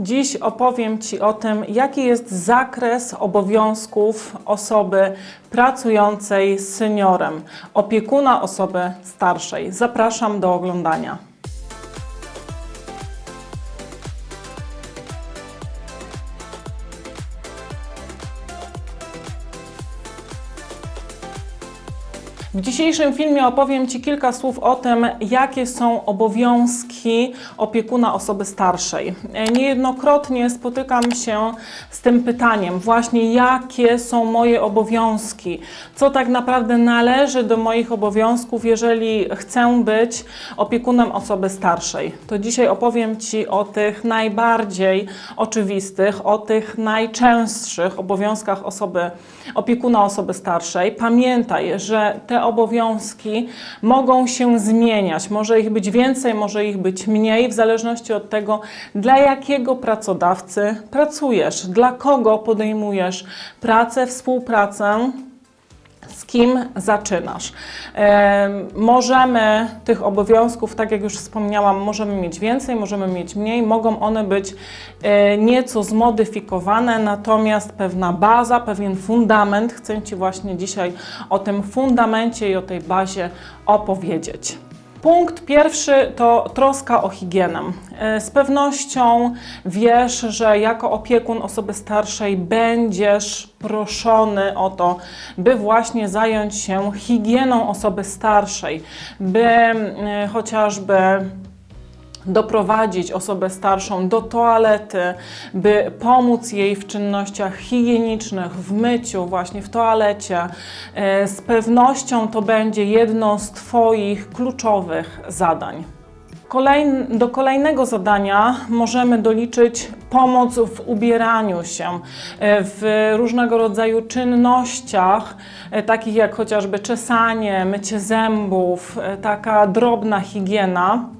Dziś opowiem Ci o tym, jaki jest zakres obowiązków osoby pracującej z seniorem, opiekuna osoby starszej. Zapraszam do oglądania. W dzisiejszym filmie opowiem Ci kilka słów o tym, jakie są obowiązki opiekuna osoby starszej. E, Niejednokrotnie spotykam się z tym pytaniem, właśnie jakie są moje obowiązki, co tak naprawdę należy do moich obowiązków, jeżeli chcę być opiekunem osoby starszej. To dzisiaj opowiem Ci o tych najbardziej oczywistych, o tych najczęstszych obowiązkach osoby, opiekuna osoby starszej. Pamiętaj, że te obowiązki mogą się zmieniać. Może ich być więcej, może ich być mniej, w zależności od tego, dla jakiego pracodawcy pracujesz, dla kogo podejmujesz pracę, współpracę z kim zaczynasz. Możemy tych obowiązków, tak jak już wspomniałam, możemy mieć więcej, możemy mieć mniej, mogą one być e, nieco zmodyfikowane, natomiast pewna baza, pewien fundament, chcę Ci właśnie dzisiaj o tym fundamencie i o tej bazie opowiedzieć. Punkt pierwszy to troska o higienę. E, Z pewnością wiesz, że jako opiekun osoby starszej będziesz proszony o to, by właśnie zająć się higieną osoby starszej, by e, chociażby doprowadzić osobę starszą do toalety, by pomóc jej w czynnościach higienicznych, w myciu, właśnie w toalecie. E, Z pewnością to będzie jedno z Twoich kluczowych zadań. Do kolejnego zadania możemy doliczyć pomoc w ubieraniu się, e, w różnego rodzaju czynnościach, e, takich jak chociażby czesanie, mycie zębów, taka drobna higiena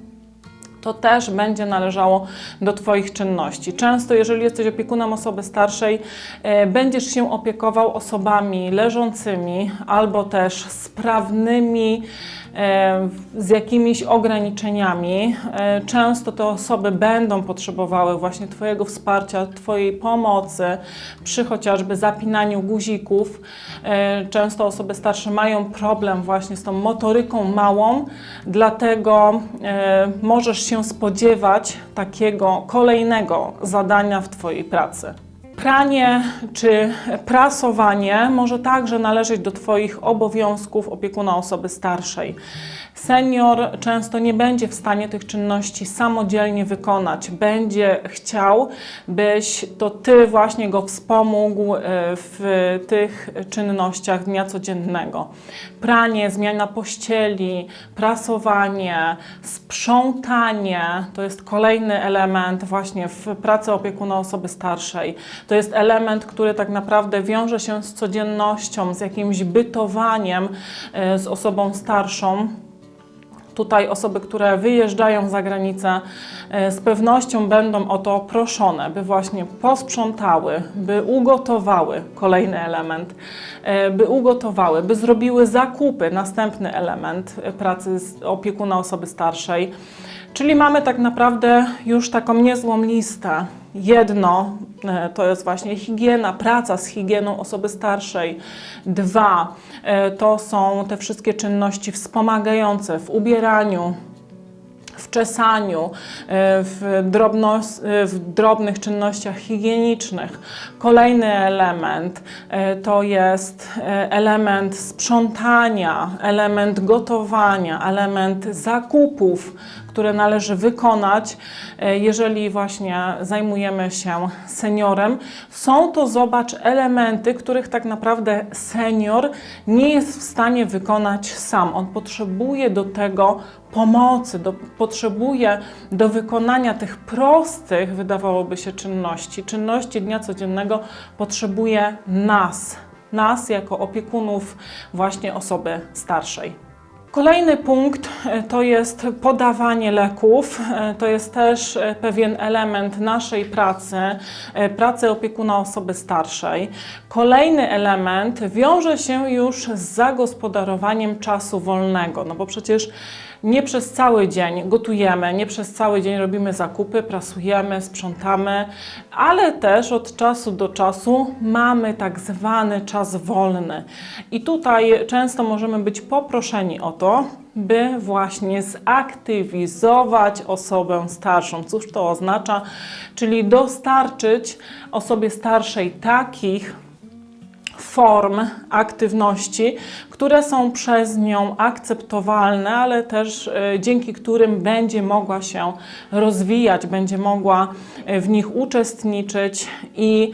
to też będzie należało do Twoich czynności. Często, jeżeli jesteś opiekunem osoby starszej, e, będziesz się opiekował osobami leżącymi albo też sprawnymi, z jakimiś ograniczeniami. E, często te osoby będą potrzebowały właśnie Twojego wsparcia, Twojej pomocy przy chociażby zapinaniu guzików. E, Często osoby starsze mają problem właśnie z tą motoryką małą, dlatego e, możesz się spodziewać takiego kolejnego zadania w Twojej pracy. Pranie czy prasowanie może także należeć do Twoich obowiązków opiekuna osoby starszej. Senior często nie będzie w stanie tych czynności samodzielnie wykonać. Będzie chciał, byś to Ty właśnie go wspomógł e, w tych czynnościach dnia codziennego. Pranie, zmiana pościeli, prasowanie, sprzątanie to jest kolejny element właśnie w pracy opiekuna osoby starszej. To jest element, który tak naprawdę wiąże się z codziennością, z jakimś bytowaniem e, z osobą starszą. Tutaj osoby, które wyjeżdżają za granicę, e, z pewnością będą o to proszone, by właśnie posprzątały, by ugotowały kolejny element, e, by ugotowały, by zrobiły zakupy, następny element pracy opiekuna osoby starszej. Czyli mamy tak naprawdę już taką niezłą listę. Jedno e, to jest właśnie higiena, praca z higieną osoby starszej. Dwa e, to są te wszystkie czynności wspomagające w ubieraniu, w czesaniu, e, w, drobnos, e, w drobnych czynnościach higienicznych. Kolejny element e, to jest element sprzątania, element gotowania, element zakupów, które należy wykonać, jeżeli właśnie zajmujemy się seniorem. Są to, zobacz, elementy, których tak naprawdę senior nie jest w stanie wykonać sam. On potrzebuje do tego pomocy, do, potrzebuje do wykonania tych prostych, wydawałoby się, czynności, czynności dnia codziennego, potrzebuje nas, nas jako opiekunów właśnie osoby starszej. Kolejny punkt e, to jest podawanie leków. E, To jest też e, pewien element naszej pracy, pracy opiekuna osoby starszej. Kolejny element wiąże się już z zagospodarowaniem czasu wolnego, no bo przecież nie przez cały dzień gotujemy, nie przez cały dzień robimy zakupy, prasujemy, sprzątamy, ale też od czasu do czasu mamy tak zwany czas wolny. I tutaj często możemy być poproszeni o to, by właśnie zaktywizować osobę starszą. Cóż to oznacza? Czyli dostarczyć osobie starszej takich form aktywności, które są przez nią akceptowalne, ale też e, dzięki którym będzie mogła się rozwijać, będzie mogła e, w nich uczestniczyć i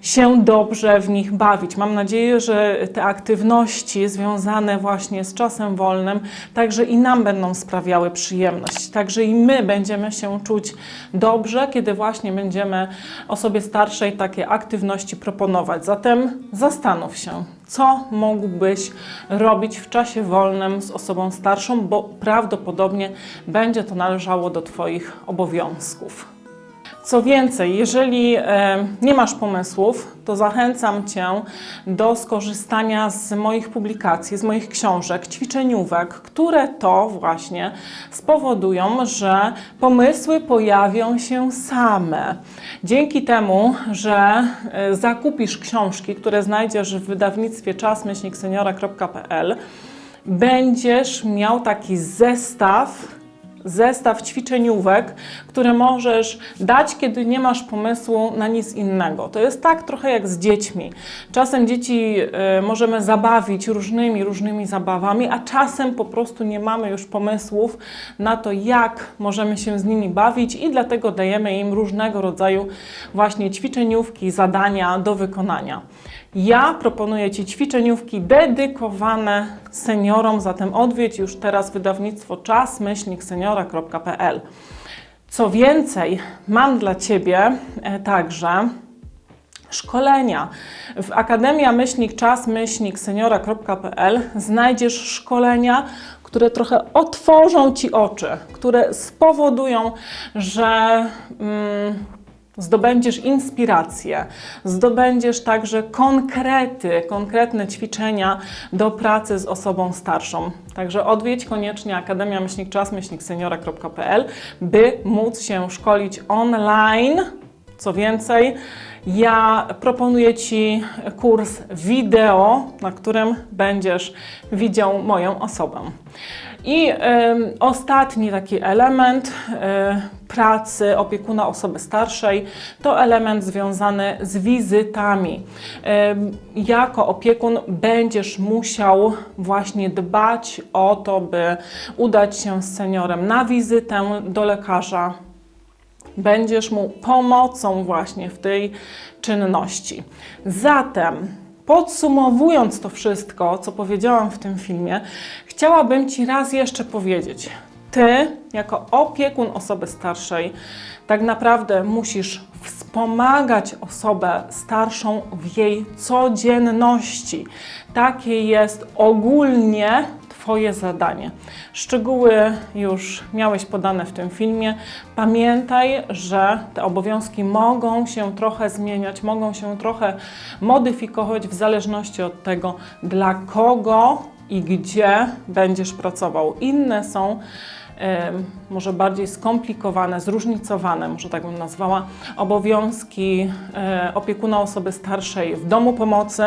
się dobrze w nich bawić. Mam nadzieję, że te aktywności związane właśnie z czasem wolnym także i nam będą sprawiały przyjemność. Także i my będziemy się czuć dobrze, kiedy właśnie będziemy osobie starszej takie aktywności proponować. Zatem zastanów się, co mógłbyś robić w czasie wolnym z osobą starszą, bo prawdopodobnie będzie to należało do Twoich obowiązków. Co więcej, jeżeli e, nie masz pomysłów, to zachęcam Cię do skorzystania z moich publikacji, z moich książek, ćwiczeniówek, które to właśnie spowodują, że pomysły pojawią się same. Dzięki temu, że e, zakupisz książki, które znajdziesz w wydawnictwie czasmyślnikseniora.pl, będziesz miał taki zestaw zestaw ćwiczeniówek, które możesz dać, kiedy nie masz pomysłu na nic innego. To jest tak trochę jak z dziećmi. Czasem dzieci y, możemy zabawić różnymi, różnymi zabawami, a czasem po prostu nie mamy już pomysłów na to, jak możemy się z nimi bawić i dlatego dajemy im różnego rodzaju właśnie ćwiczeniówki, zadania do wykonania. Ja proponuję Ci ćwiczeniówki dedykowane seniorom, zatem odwiedź już teraz wydawnictwo czas-seniora.pl. Co więcej, mam dla Ciebie e, także szkolenia. W Akademia Myślnik Czas Myślnik Seniora.pl znajdziesz szkolenia, które trochę otworzą Ci oczy, które spowodują, że mm, zdobędziesz inspirację, zdobędziesz także konkrety, konkretne ćwiczenia do pracy z osobą starszą. Także odwiedź koniecznie Akademia Myślnik Czas, myślnik seniora.pl, by móc się szkolić online. Co więcej, ja proponuję Ci kurs wideo, na którym będziesz widział moją osobę. I y, ostatni taki element y, pracy opiekuna osoby starszej to element związany z wizytami. Jako opiekun będziesz musiał właśnie dbać o to, by udać się z seniorem na wizytę do lekarza. Będziesz mu pomocą właśnie w tej czynności. Zatem Podsumowując to wszystko, co powiedziałam w tym filmie, chciałabym Ci raz jeszcze powiedzieć: Ty, jako opiekun osoby starszej, tak naprawdę musisz wspomagać osobę starszą w jej codzienności. Takie jest ogólnie Twoje zadanie. Szczegóły już miałeś podane w tym filmie. Pamiętaj, że te obowiązki mogą się trochę zmieniać, mogą się trochę modyfikować w zależności od tego, dla kogo i gdzie będziesz pracował. Inne są może bardziej skomplikowane, zróżnicowane, może tak bym nazwała, obowiązki e, opiekuna osoby starszej w domu pomocy,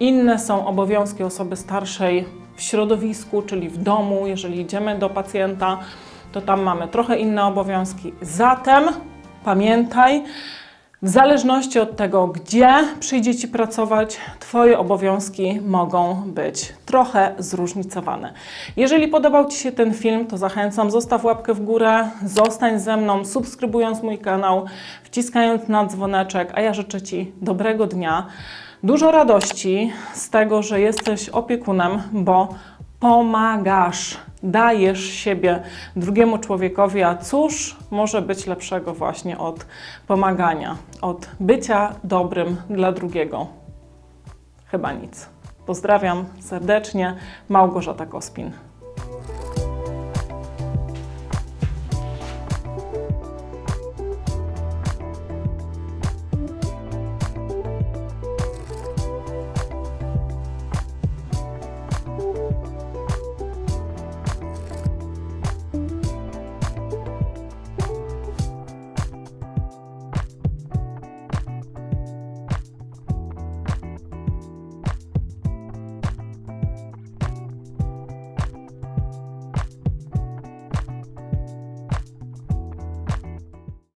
inne są obowiązki osoby starszej w środowisku, czyli w domu, jeżeli idziemy do pacjenta, to tam mamy trochę inne obowiązki. Zatem pamiętaj, w zależności od tego, gdzie przyjdzie Ci pracować, Twoje obowiązki mogą być trochę zróżnicowane. Jeżeli podobał Ci się ten film, to zachęcam, zostaw łapkę w górę, zostań ze mną, subskrybując mój kanał, wciskając na dzwoneczek, a ja życzę Ci dobrego dnia dużo radości z tego, że jesteś opiekunem, bo pomagasz, dajesz siebie drugiemu człowiekowi, a cóż może być lepszego właśnie od pomagania, od bycia dobrym dla drugiego? Chyba nic. Pozdrawiam serdecznie, Małgorzata Kospin.